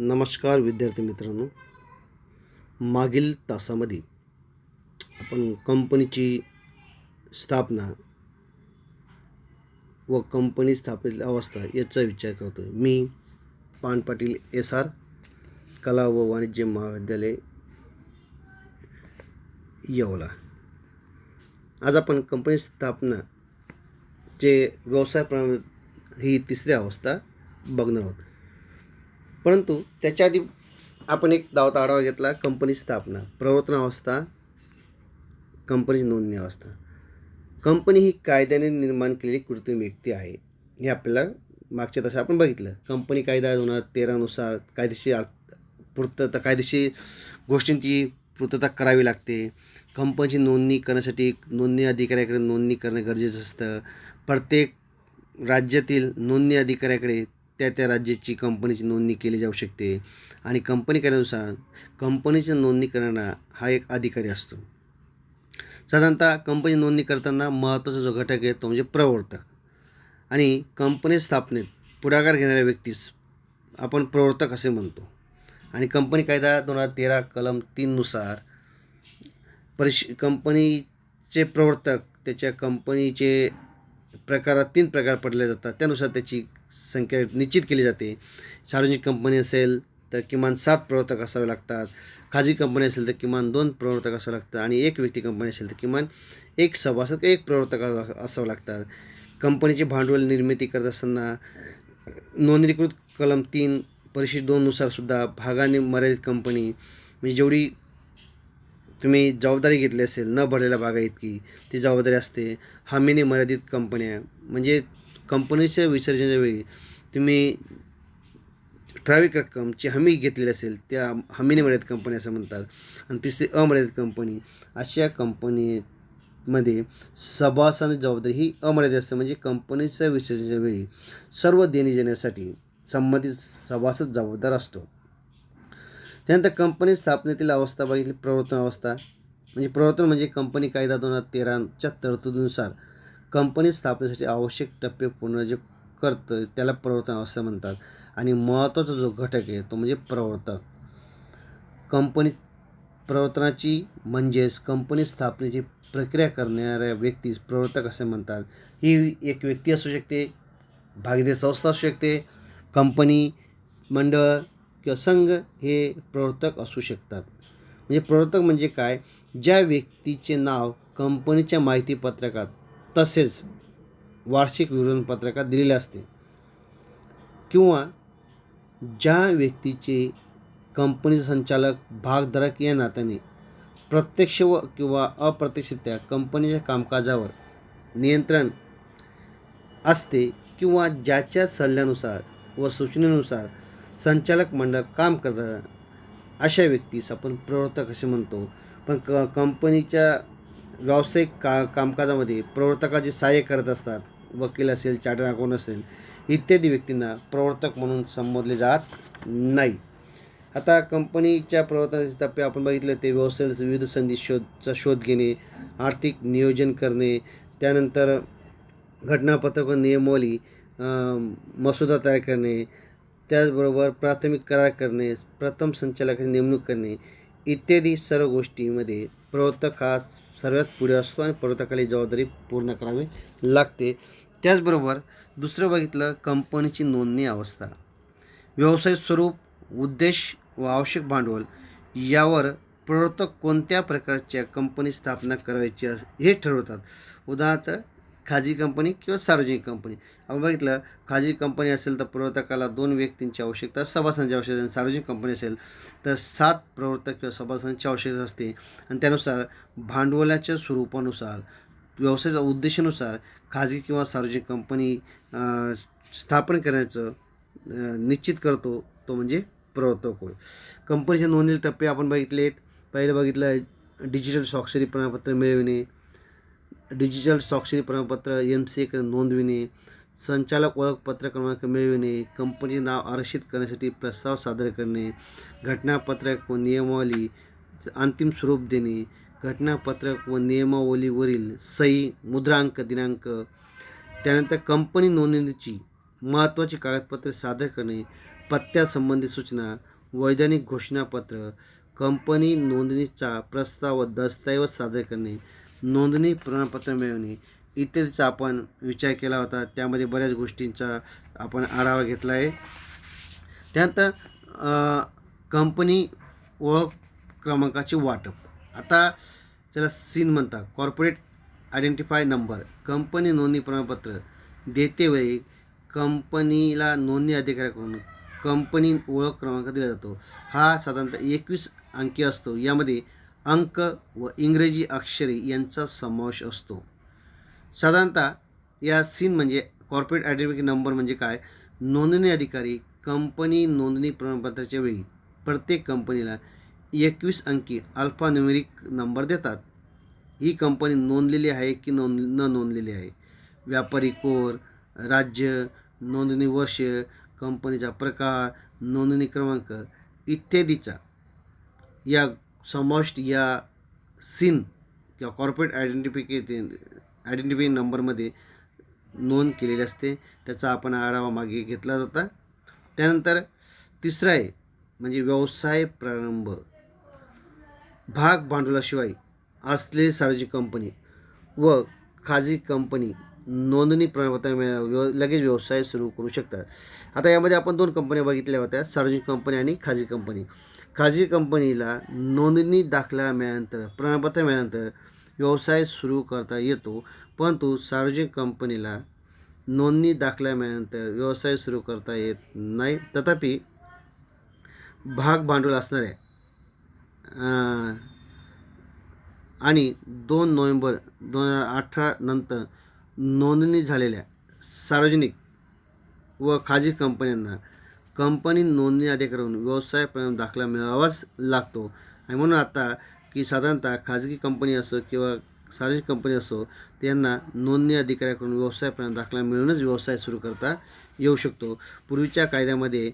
नमस्कार विद्यार्थी मित्रांनो. मागील तासामध्ये आपण कंपनीची स्थापना व कंपनी स्थापित अवस्था याचा विचार करतो मी पान पाटील एस आर कला व वाणिज्य महाविद्यालय येवला. आज आपण कंपनी स्थापना जे व्यवसाय प्रमाण ही तिसरी अवस्था बघणार आहोत. परंतु त्याच्या आधी आपण एक दावत आढावा घेतला कंपनी स्थापना प्रवर्तन अवस्था कंपनीची नोंदणी अवस्था. कंपनी ही कायद्याने निर्माण केलेली कृत्रिम व्यक्ती आहे. हे आपल्याला मागच्या तसं आपण बघितलं. कंपनी कायदा दोन हजार तेरानुसार कायदेशीर पूर्तता कायदेशीर गोष्टींची पूर्तता करावी लागते. कंपनीची नोंदणी करण्यासाठी नोंदणी अधिकाऱ्याकडे नोंदणी करणं गरजेचं असतं. प्रत्येक राज्यातील नोंदणी अधिकाऱ्याकडे त्या त्या राज्याची कंपनीची नोंदणी केली जाऊ शकते. आणि कंपनी कायद्यानुसार कंपनीची नोंदणी करणारा हा एक अधिकारी असतो. साधारणतः कंपनी नोंदणी करताना महत्त्वाचा जो घटक आहे तो म्हणजे प्रवर्तक. आणि कंपनी स्थापनेत पुढाकार घेणाऱ्या व्यक्तीस आपण प्रवर्तक असे म्हणतो. आणि कंपनी कायदा दोन हजार तेरा कलम तीननुसार परिश कंपनीचे प्रवर्तक त्याच्या कंपनीचे प्रकारात तीन प्रकार पडले जातात. त्यानुसार त्याची संख्या निश्चित केली जाते. सार्वजनिक कंपनी असेल तर किमान सात प्रवर्तक असावे लागतात. खाजगी कंपनी असेल तर किमान दोन प्रवर्तक असावं लागतं आणि एक व्यक्ती कंपनी असेल तर किमान एक सभासद एक प्रवर्तक असा- असावं लागतात. कंपनीचे भांडवल निर्मिती करत असताना नोंदणीकृत कलम तीन परिशिष्ट दोननुसार सुद्धा भागाने मर्यादित कंपनी म्हणजे जेवढी तुम्ही जबाबदारी घेतली असेल न भरलेल्या भागा इतकी ती जबाबदारी असते. हमीने मर्यादित कंपन्या म्हणजे कंपनीच्या विसर्जनाच्या वेळी तुम्ही ठराविक रक्कमची हमी घेतलेली असेल त्या हमीने मर्यादित कंपनी असं म्हणतात. आणि तिसरी अमर्यादित कंपनी अशा कंपनीमध्ये सभासद जबाबदारी ही अमर्यादित असते. म्हणजे कंपनीच्या विसर्जनाच्या वेळी सर्व देणी देण्यासाठी संबंधित सभासद जबाबदार असतो. त्यानंतर कंपनी स्थापनेतील अवस्था बघितली प्रवर्तन अवस्था. म्हणजे प्रवर्तन म्हणजे कंपनी कायदा दोन हजार तेराच्या तरतुदीनुसार कंपनी स्थापनेसाठी आवश्यक टप्पे पूर्ण जे करतं त्याला प्रवर्तन अवस्था म्हणतात. आणि महत्त्वाचा जो घटक आहे तो म्हणजे प्रवर्तक. कंपनी प्रवर्तनाची म्हणजेच कंपनी स्थापनेची प्रक्रिया करणाऱ्या व्यक्तीस प्रवर्तक असे म्हणतात. ही एक व्यक्ती असू शकते भागीदारी संस्था असू शकते कंपनी मंडळ किंवा संघ हे प्रवर्तक असू शकतात. म्हणजे प्रवर्तक म्हणजे काय? ज्या व्यक्तीचे नाव कंपनीच्या माहितीपत्रकात तसेच वार्षिक विवरणपत्रकात दिलेले असते किंवा ज्या व्यक्तीचे कंपनीचे संचालक भागधारक या नात्याने प्रत्यक्ष व किंवा अप्रत्यक्षरित्या कंपनीच्या कामकाजावर नियंत्रण असते किंवा ज्याच्या सल्ल्यानुसार व सूचनेनुसार संचालक मंडळ काम करतात अशा व्यक्तीस आपण प्रवर्तक असे म्हणतो. पण क कंपनीच्या व्यावसायिक का कामकाजामध्ये प्रवर्तकाचे सहाय्य करत असतात वकील असेल चार्टर अकाउंट असेल इत्यादी व्यक्तींना प्रवर्तक म्हणून संबोधले जात नाही. आता कंपनीच्या प्रवर्तनाचे टप्पे आपण बघितले ते व्यवसायाचे विविध संधी शोधचा शोध घेणे आर्थिक नियोजन करणे त्यानंतर घटनापत्रक नियमावली मसुदा तयार करणे त्याचबरोबर प्राथमिक करार करणे प्रथम संचालकाची नेमणूक करणे इत्यादी सर्व गोष्टीमध्ये प्रवर्तक हा सर्वात पुढे असतो आणि पर्वताखाली जबाबदारी पूर्ण करावी लागते. त्याचबरोबर दुसरं बघितलं कंपनीची नोंदणी अवस्था. व्यवसाय स्वरूप उद्देश व आवश्यक भांडवल यावर प्रवर्तक कोणत्या प्रकारच्या कंपनी स्थापना करायची अस हे ठरवतात. उदाहरणार्थ खाजगी कंपनी किंवा सार्वजनिक कंपनी. आपण बघितलं खाजगी कंपनी असेल तर प्रवर्तकाला दोन व्यक्तींची आवश्यकता सभासदांची आवश्यकता आणि सार्वजनिक कंपनी असेल तर सात प्रवर्तक किंवा सभासदांची आवश्यकता असते. आणि त्यानुसार भांडवलाच्या स्वरूपानुसार व्यवसायाच्या उद्देशानुसार खाजगी किंवा सार्वजनिक कंपनी स्थापन करण्याचं निश्चित करतो तो म्हणजे प्रवर्तक होय. कंपनीचे नोंदणी टप्पे आपण बघितलेत. पहिलं बघितलं डिजिटल स्वाक्षरी प्रमाणपत्र मिळविणे डिजिटल स्वाक्षरी प्रमाणपत्र एम सी एकडे नोंदविणे संचालक ओळखपत्र क्रमांक मिळविणे कंपनीचे नाव आरक्षित करण्यासाठी प्रस्ताव सादर करणे घटनापत्रक व नियमावली अंतिम स्वरूप देणे घटनापत्रक व नियमावलीवरील सही मुद्रांक दिनांक त्यानंतर कंपनी नोंदणीची महत्त्वाची कागदपत्रे सादर करणे पत्त्यासंबंधी सूचना वैधानिक घोषणापत्र कंपनी नोंदणीचा प्रस्ताव व दस्तऐवज सादर करणे नोंदणी प्रमाणपत्र मिळवणे. इत्यादीचा आपण विचार केला होता. त्यामध्ये बऱ्याच गोष्टींचा आपण आढावा घेतला आहे. त्यानंतर कंपनी ओळख क्रमांकाचे वाटप. आता त्याला सीन म्हणतात. Corporate identify number. कंपनी नोंदणी प्रमाणपत्र देतेवेळी कंपनीला नोंदणी अधिकाऱ्याकडून कंपनी ओळख क्रमांक दिला जातो. हा साधारणतः एकवीस अंकी असतो. यामध्ये अंक व इंग्रजी अक्षरे यांचा समावेश असतो. साधारणतः या सीन म्हणजे कॉर्पोरेट आयडेंटिफिकेशन नंबर म्हणजे काय? नोंदणी अधिकारी कंपनी नोंदणी प्रमाणपत्राच्या वेळी प्रत्येक कंपनीला एकवीस अंकी अल्फान्युमेरिक नंबर देतात. ही कंपनी नोंदलेली आहे की नोंद न नोंदलेली आहे? व्यापारी कोर राज्य नोंदणी वर्ष कंपनीचा प्रकार नोंदणी क्रमांक इत्यादीचा. या समाविष्ट या सीन किंवा कॉर्पोरेट आयडेंटिफिके आयडेंटिफिकेशन नंबरमध्ये नोंद केलेली असते. त्याचा आपण आढावा मागे घेतला जाता. त्यानंतर तिसरं आहे म्हणजे व्यवसाय प्रारंभ. भाग भांडवलाशिवाय असलेली सार्वजनिक कंपनी व खाजगी कंपनी नोंदणी प्रमाणपत्र मिळव व्यव लगेच व्यवसाय सुरू करू शकतात. आता यामध्ये आपण दोन कंपन्या बघितल्या होत्या सार्वजनिक कंपनी आणि खाजगी कंपनी खाजगी कंपनीला नोंदणी दाखला मिळाल्यानंतर प्रमाणपत्र मिळाल्यानंतर व्यवसाय सुरू करता येतो परंतु सार्वजनिक कंपनीला नोंदणी दाखला मिळाल्यानंतर व्यवसाय सुरू करता येत नाही. तथापि भाग भांडवल असणाऱ्या आणि दोन नोव्हेंबर दोन हजार अठरा नंतर नोंदणी झालेल्या सार्वजनिक व खाजगी कंपन्यांना कंपनी नोंदणी अधिकाऱ्याकडून व्यवसाय प्रमाण दाखला मिळावाच लागतो. आणि म्हणून आता की साधारणतः खाजगी कंपनी असो किंवा सार्वजनिक कंपनी असो त्यांना नोंदणी अधिकाऱ्याकडून व्यवसाय प्रमाण दाखला मिळूनच व्यवसाय सुरू करता येऊ शकतो. पूर्वीच्या कायद्यामध्ये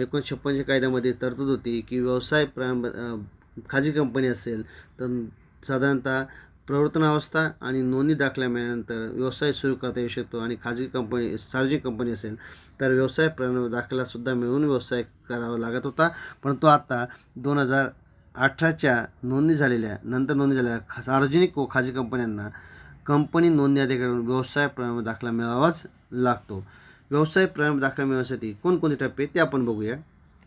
एकोणीसशे छप्पनच्या कायद्यामध्ये तरतूद होती की व्यवसाय प्रारंभ खाजगी कंपनी असेल तर साधारणतः प्रवर्तनावस्था आणि नोंदणी दाखल्या मिळाल्यानंतर व्यवसाय सुरू करता येऊ शकतो आणि खाजगी कंपनी सार्वजनिक कंपनी असेल तर व्यवसाय प्रण दाखलासुद्धा मिळवून व्यवसाय करावा लागत होता. परंतु आता दोन हजार अठराच्या नोंदणी झालेल्या नंतर नोंदणी झालेल्या खा- सार्वजनिक व खाजगी कंपन्यांना कंपनी नोंदणी अधिकाऱ्याकडून व्यवसाय प्रारंभ दाखला मिळावाच लागतो. व्यवसाय प्रारंभ दाखला मिळवण्यासाठी कोणकोणते टप्पे ते आपण बघूया.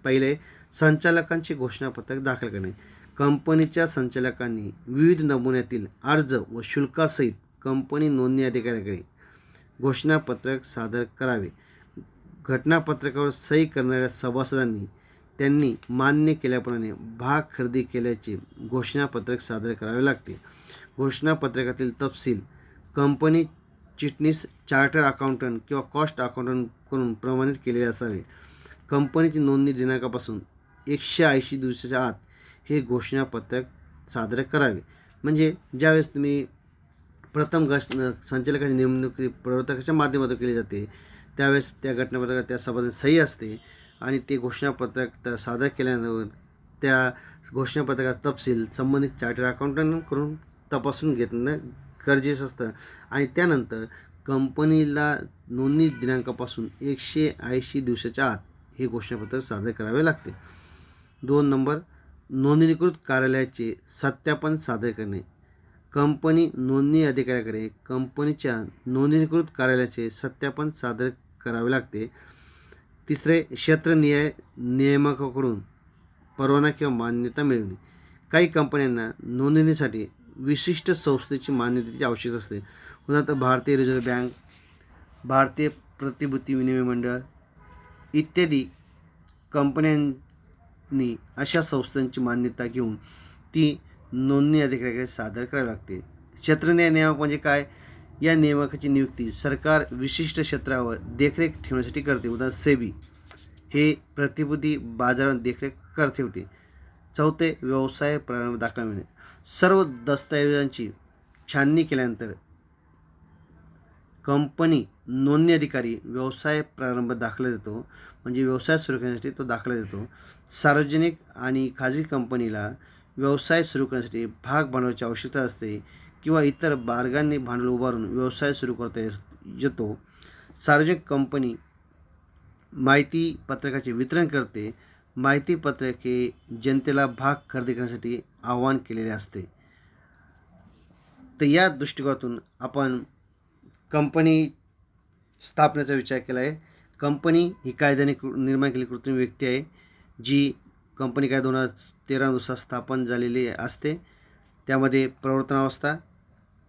पहिले संचालकांची घोषणापत्रक दाखल करणे. कंपनीच्या संचालकांनी विविध नमुन्यातील अर्ज व शुल्कासहित कंपनी नोंदणी अधिकाऱ्याकडे घोषणापत्रक सादर करावे. घटनापत्रकावर सही करणाऱ्या सभासदांनी त्यांनी मान्य केल्याप्रमाणे भाग खरेदी केल्याचे घोषणापत्रक सादर करावे लागते. घोषणापत्रकातील तपशील कंपनी चिटणीस चार्टर अकाउंटंट किंवा कॉस्ट अकाउंटंट करून प्रमाणित केलेले असावे. कंपनीची नोंदणी दिनांकापासून एकशे ऐंशी दिवसाच्या आत हे घोषणापत्रक सादर करावे. म्हणजे ज्यावेळेस तुम्ही प्रथम घोष संचालकाची नेमणूक प्रवर्तकाच्या माध्यमातून केली जाते त्यावेळेस त्या घटनापत्रकात त्या सभासद सही असते आणि ते घोषणापत्रक त- सादर केल्यानंतर त्या घोषणापत्रकात तपशील संबंधित चार्टर अकाउंटंटकडून तपासून घेणं गरजेचं असतं. आणि त्यानंतर कंपनीला नोंदणी दिनांकापासून एकशे ऐंशी दिवसाच्या आत हे घोषणापत्र सादर करावे लागते. दोन नंबर नोंदणीकृत कार्यालयाचे सत्यापन सादर करणे. कंपनी नोंदणी अधिकाऱ्याकडे कंपनीच्या नोंदणीकृत कार्यालयाचे सत्यापन सादर करावे लागते. तिसरे क्षेत्रनिहाय नियामकाकडून परवाना किंवा मान्यता मिळवणे काही कंपन्यांना नोंदणीसाठी विशिष्ट संस्थेची मान्यतेची आवश्यकता असते. उदाहरणार्थ भारतीय रिझर्व्ह बँक भारतीय प्रतिभूती विनिमय मंडळ इत्यादी ने अशा संस्थांची मान्यता घेऊन ती नोंदणी अधिकाऱ्याकडे सादर करावी लागते. क्षेत्रन्याय नियामक म्हणजे काय? या नियामकाची नियुक्ती सरकार विशिष्ट क्षेत्रावर देखरेख ठेवण्यासाठी करते. उदाहरण सेबी. हे प्रतिभूती बाजारावर देखरेख कर ठेवते चौथे व्यवसाय प्रारंभ दाखला मिळणे. सर्व दस्तऐवजांची छाननी केल्यानंतर कंपनी नोंदणी अधिकारी व्यवसाय प्रारंभ दाखला देतो म्हणजे व्यवसाय सुरू करण्यासाठी तो दाखला देतो. सार्वजनिक आणि खाजगी कंपनीला व्यवसाय सुरू करण्यासाठी भाग भांडवलाची आवश्यकता असते किंवा इतर मार्गांनी भांडवल उभारून व्यवसाय सुरू करता ये- येतो. सार्वजनिक कंपनी माहिती पत्रकाचे वितरण करते. माहिती पत्रके जनतेला भाग खरेदी करण्यासाठी आवाहन केलेले असते. तर या दृष्टिकोनातून आपण कंपनी स्थापनेचा विचार केला आहे. कंपनी ही कायद्याने कृ- निर्माण केली कृत्रिम व्यक्ती आहे जी कंपनी काय दोन हजार तेरानुसार स्थापन झालेली असते. त्यामध्ये प्रवर्तनावस्था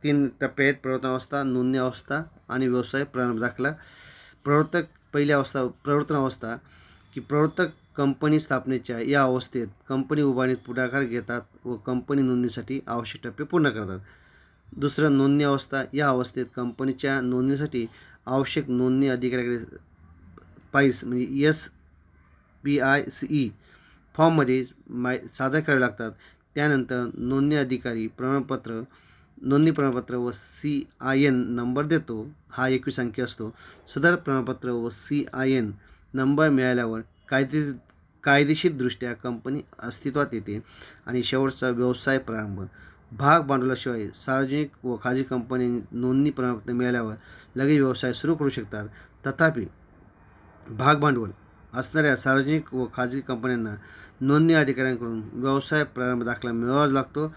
तीन टप्पे आहेत. प्रवर्तनावस्था नोंदणी अवस्था आणि व्यवसाय प्रारंभ दाखला. प्रवर्तक पहिली अवस्था प्रवर्तन अवस्था की प्रवर्तक कंपनी स्थापनेच्या या अवस्थेत कंपनी उभारणीत पुढाकार घेतात व कंपनी नोंदणीसाठी आवश्यक टप्पे पूर्ण करतात. दुसरं नोंदणी अवस्था या अवस्थेत कंपनीच्या नोंदणीसाठी आवश्यक नोंदणी अधिकाऱ्याकडे पाईस म्हणजे S P I C E फॉर्ममध्ये माय सादर करावे लागतात. त्यानंतर नोंदणी अधिकारी प्रमाणपत्र नोंदणी प्रमाणपत्र व सी आय एन नंबर देतो. हा एकवीस अंकी असतो. सदर प्रमाणपत्र व सी आय एन नंबर मिळाल्यावर कायदे कायदेशीरदृष्ट्या कंपनी अस्तित्वात येते. आणि शेवटचा व्यवसाय प्रारंभ. भाग भांडवलाशिवाय सार्वजनिक व खाजगी कंपनी नोंदणी प्रमाणपत्र मिळाल्यावर लगेच व्यवसाय सुरू करू शकतात. तथापि भाग भांडवल असणाऱ्या सार्वजनिक व खाजगी कंपन्यांना नोंदणी अधिकाऱ्यांकडून व्यवसाय प्रारंभ दाखला मिळवावाच लागतो.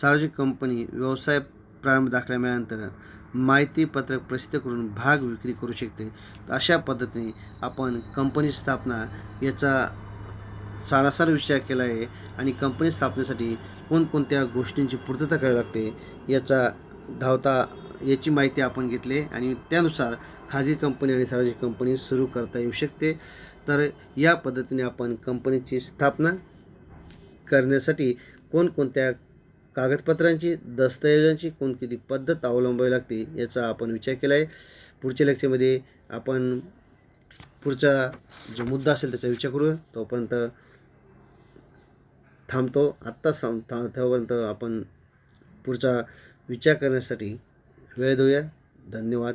सार्वजनिक कंपनी व्यवसाय प्रारंभ दाखला मिळाल्यानंतर माहितीपत्रक प्रसिद्ध करून भाग विक्री करू शकते. अशा पद्धतीने आपण कंपनी स्थापना याचा सारासार विचार केला आहे आणि कंपनी स्थापनेसाठी कोणकोणत्या गोष्टींची पूर्तता करावी लागते याचा धावता याची माहिती आपण घेतली आहे. आणि त्यानुसार खाजगी कंपनी आणि सार्वजनिक कंपनी सुरू करता येऊ शकते. तर या पद्धतीने आपण कंपनीची स्थापना करण्यासाठी कोणकोणत्या कागदपत्रांची दस्तऐवजांची कोणकोणती पद्धत अवलंबावी लागते याचा आपण विचार केला आहे. पुढच्या लेक्चरमध्ये आपण पुढचा जो मुद्दा असेल त्याचा विचार करू तोपर्यंत थांबतो. आत्ता थांब था तेव्हापर्यंत आपण पुढचा विचार करण्यासाठी वेळ देऊया. धन्यवाद.